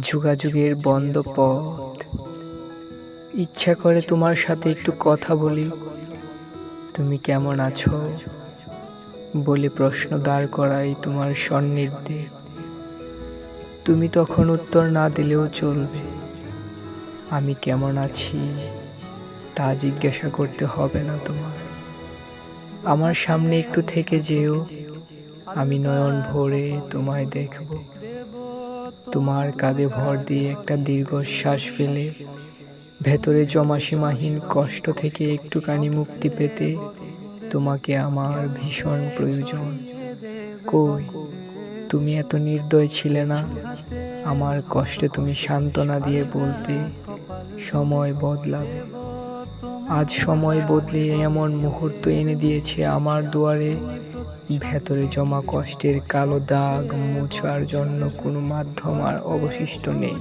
যোগাযোগের বন্ধ পথ। ইচ্ছা করে তোমার সাথে একটু কথা বলি। তুমি কেমন আছো? বলে প্রশ্ন দাঁড় করাই তোমার সন্নিধ্যে তুমি তখন উত্তর না দিলেও চলবে। আমি কেমন আছি? তা জিজ্ঞাসা করতে হবে না তোমার। আমার সামনে একটু থেকে যেও। আমি নয়ন ভরে তোমায় দেখব। তোমার কাঁধে ভর দিয়ে একটা দীর্ঘশ্বাস ফেলে, ভেতরে জমা সীমাহীন কষ্ট থেকে একটুখানি মুক্তি পেতে তোমাকে আমার ভীষণ প্রয়োজন। কই, তুমি এত নির্দয় ছিলে না? আমার কষ্টে তুমি সান্ত্বনা দিয়ে বলতে সময় বদলাবে। আজ সময় বদলে এমন মুহূর্ত এনে দিয়েছে আমার দুয়ারে। ভেতরে জমা কষ্টের কালো দাগ মোছার জন্য কোনো মাধ্যম আর অবশিষ্ট নেই।